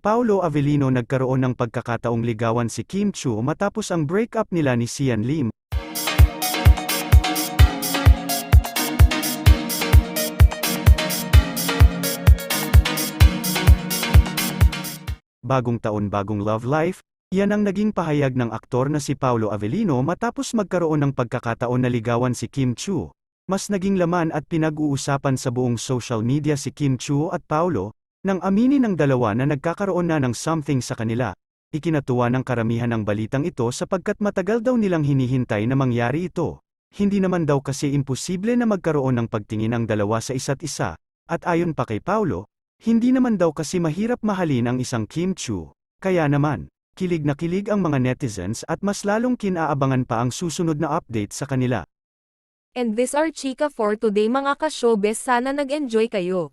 Paolo Avellino nagkaroon ng pagkakataong ligawan si Kim Chu matapos ang breakup nila ni Sian Lim. Bagong taon bagong love life, yan ang naging pahayag ng aktor na si Paolo Avellino matapos magkaroon ng pagkakataon na ligawan si Kim Chu. Mas naging laman at pinag-uusapan sa buong social media si Kim Chu at Paolo, nang aminin ng dalawa na nagkakaroon na ng something sa kanila. Ikinatuwa ng karamihan ang balitang ito sapagkat matagal daw nilang hinihintay na mangyari ito. Hindi naman daw kasi imposible na magkaroon ng pagtingin ang dalawa sa isa't isa, at ayon pa kay Paulo, hindi naman daw kasi mahirap mahalin ang isang Kim Chu. Kaya naman, kilig na kilig ang mga netizens at mas lalong kinaabangan pa ang susunod na update sa kanila. And this are Chika for today mga ka-showbiz sana nag-enjoy kayo.